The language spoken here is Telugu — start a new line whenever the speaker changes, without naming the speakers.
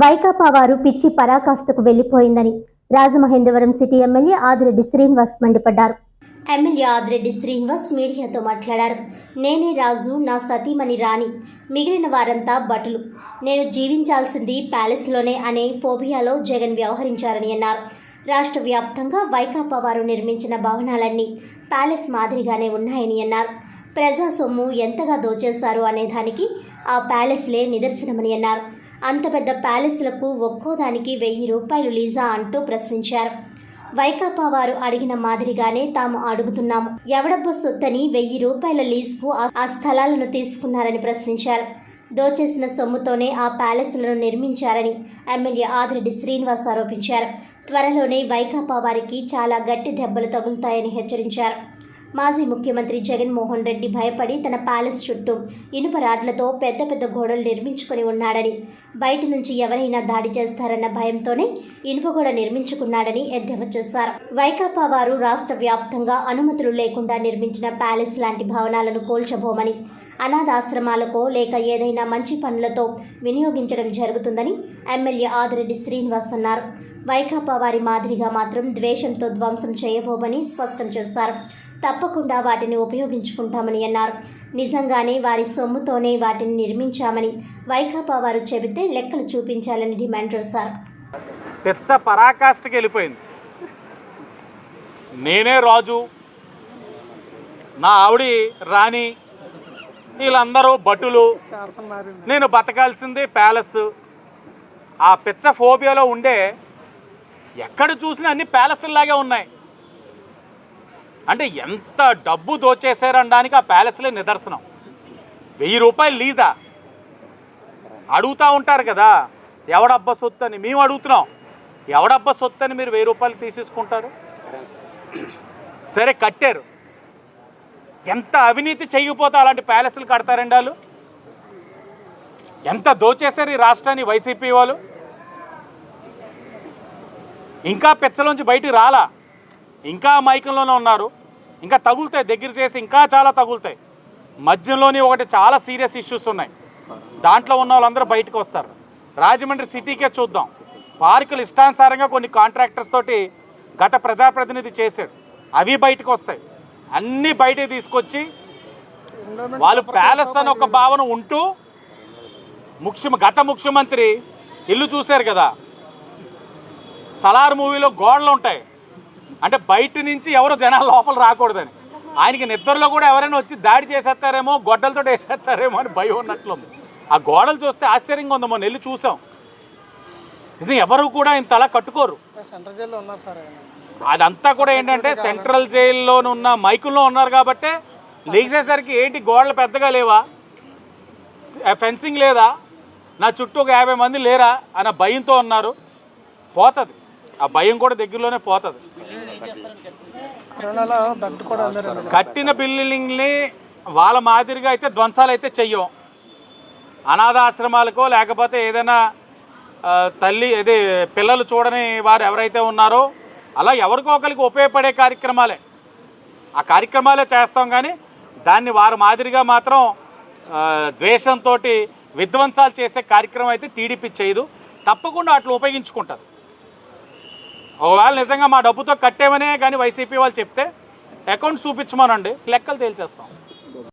వైకాపా వారు పిచ్చి పరాకాష్ఠకు వెళ్ళిపోయిందని రాజమహేంద్రవరం సిటీ ఎమ్మెల్యే ఆదిరెడ్డి శ్రీనివాస్ మండిపడ్డారు. ఎమ్మెల్యే ఆదిరెడ్డి శ్రీనివాస్ మీడియాతో మాట్లాడారు. నేనే రాజు నా సతీమణి రాణి. మిగిలిన వారంతా భటులు. నేను జీవించాల్సింది ప్యాలెస్లోనే అనే ఫోబియాలో జగన్ వ్యవహరించారని అన్నారు. రాష్ట్ర వ్యాప్తంగా వైకాపా వారు నిర్మించిన భవనాలన్నీ ప్యాలెస్ మాదిరిగానే ఉన్నాయని అన్నారు. ప్రజా సొమ్ము ఎంతగా దోచేశారు అనే దానికి ఆ ప్యాలెస్లే నిదర్శనమని అన్నారు. అంత పెద్ద ప్యాలెస్లకు ఒక్కోదానికి వెయ్యి రూపాయలు లీజా అంటూ ప్రశ్నించారు. వైకాపా వారు అడిగిన మాదిరిగానే తాము అడుగుతున్నాము. ఎవడబ్బో సొత్తని వెయ్యి రూపాయల లీజుకు ఆ- ఆ స్థలాలను తీసుకున్నారని ప్రశ్నించారు. దోచేసిన సొమ్ముతోనే ఆ ప్యాలెస్లను నిర్మించారని ఎమ్మెల్యే ఆదిరెడ్డి శ్రీనివాస్ ఆరోపించారు. త్వరలోనే వైకాపా వారికి చాలా గట్టి దెబ్బలు తగులుతాయని హెచ్చరించారు. మాజీ ముఖ్యమంత్రి జగన్మోహన్ రెడ్డి భయపడి తన ప్యాలెస్ చుట్టూ ఇనుప రాడ్లతో పెద్ద పెద్ద గోడలు నిర్మించుకొని ఉన్నాడని బయట నుంచి ఎవరైనా దాడి చేస్తారన్న భయంతోనే ఇనుప గోడ నిర్మించుకున్నాడని ఎద్దేవా చేశారు. వైకాపా వారు రాష్ట్ర వ్యాప్తంగా అనుమతులు లేకుండా నిర్మించిన ప్యాలెస్ లాంటి భవనాలను కోల్చబోమని అనాథాశ్రమాలకో లేక ఏదైనా మంచి పనులతో వినియోగించడం జరుగుతుందని ఎమ్మెల్యే ఆదిరెడ్డి శ్రీనివాస్ అన్నారు. వైకాపా వారి మాదిరిగా మాత్రం ద్వేషంతో ధ్వంసం చేయబోమని స్పష్టం చేశారు. తప్పకుండా వాటిని ఉపయోగించుకుంటామని అన్నారు. నిజంగానే వారి సొమ్ముతోనే వాటిని నిర్మించామని వైకాపా వారు చెబితే లెక్కలు చూపించాలని డిమాండ్ చేశారు.
పెద్ద పరాకాష్ఠకి వెళ్ళిపోయింది. నేనే రాజు నా ఆవిడి రాణి వీళ్ళందరూ భటులు. నేను బతకాల్సింది ప్యాలెస్. ఆ పిచ్చ ఫోబియాలో ఉండే ఎక్కడ చూసినా అన్ని ప్యాలెస్లాగే ఉన్నాయి. అంటే ఎంత డబ్బు దోచేశారనడానికి ఆ ప్యాలెస్లే నిదర్శనం. వెయ్యి రూపాయలు లీజా. అడుగుతూ ఉంటారు కదా ఎవడబ్బా సొత్తు అని మేము అడుగుతున్నాం ఎవడబ్బా సొత్తు అని మీరు వెయ్యి రూపాయలు తీసేసుకుంటారు? సరే కట్టారు. ఎంత అవినీతి చెయ్యిపోతే అలాంటి ప్యాలెస్లు కడతారండి వాళ్ళు? ఎంత దోచేశారు ఈ రాష్ట్రాన్ని వైసీపీ వాళ్ళు? ఇంకా పెచ్చలోంచి బయటికి రాలా. ఇంకా మైకంలోనే ఉన్నారు. ఇంకా తగులుతాయి. దగ్గర చేసి ఇంకా చాలా తగులుతాయి. మధ్యలోని ఒకటి చాలా సీరియస్ ఇష్యూస్ ఉన్నాయి. దాంట్లో ఉన్న వాళ్ళందరూ బయటకు వస్తారు. రాజమండ్రి సిటీకే చూద్దాం. పార్కులు ఇష్టానుసారంగా కొన్ని కాంట్రాక్టర్స్ తోటి గత ప్రజాప్రతినిధి చేశాడు. అవి బయటకు వస్తాయి. అన్నీ బయటకు తీసుకొచ్చి వాళ్ళు ప్యాలెస్ అని ఒక భావన ఉంటూ ముఖ్య గత ముఖ్యమంత్రి ఇల్లు చూశారు కదా. సలార్ మూవీలో గోడలు ఉంటాయి. అంటే బయట నుంచి ఎవరు జనాలు లోపల రాకూడదని. ఆయనకి నిద్రలో కూడా ఎవరైనా వచ్చి దాడి చేసేస్తారేమో గొడ్డలతో వేసేస్తారేమో అని భయం ఉన్నట్లుంది. ఆ గోడలు చూస్తే ఆశ్చర్యంగా ఉంది. మొన్న వెళ్ళి చూసాం. నిజం ఎవరు కూడా ఇంత అలా కట్టుకోరు.
సెంట్రల్ జైల్లో ఉన్నారు సార్ ఆయన.
అదంతా కూడా ఏంటంటే సెంట్రల్ జైల్లో ఉన్న మైకుల్లో ఉన్నారు కాబట్టి లేచేసరికి ఏంటి గోడలు పెద్దగా లేవా? ఫెన్సింగ్ లేదా? నా చుట్టూ ఒక యాభై మంది లేరా? అన్న భయంతో ఉన్నారు. పోతుంది. ఆ భయం కూడా దగ్గరలోనే పోతుంది. కట్టిన బిల్డింగ్ని వాళ్ళ మాదిరిగా అయితే ధ్వంసాలు అయితే చెయ్యం. అనాథాశ్రమాలకో లేకపోతే ఏదైనా తల్లి ఇది పిల్లలు చూడని వారు ఎవరైతే ఉన్నారో అలా ఎవరికో ఒకరికి ఉపయోగపడే కార్యక్రమాలే. ఆ కార్యక్రమాలే చేస్తాం కానీ దాన్ని వారి మాదిరిగా మాత్రం ద్వేషంతో విధ్వంసాలు చేసే కార్యక్రమం అయితే టీడీపీ చేయదు. తప్పకుండా అట్లా ఉపయోగించుకుంటారు. ఒకవేళ నిజంగా మా డబ్బుతో కట్టేమనే కానీ వైసీపీ వాళ్ళు చెప్తే అకౌంట్ చూపించమనండి. లెక్కలు తేల్చేస్తాం.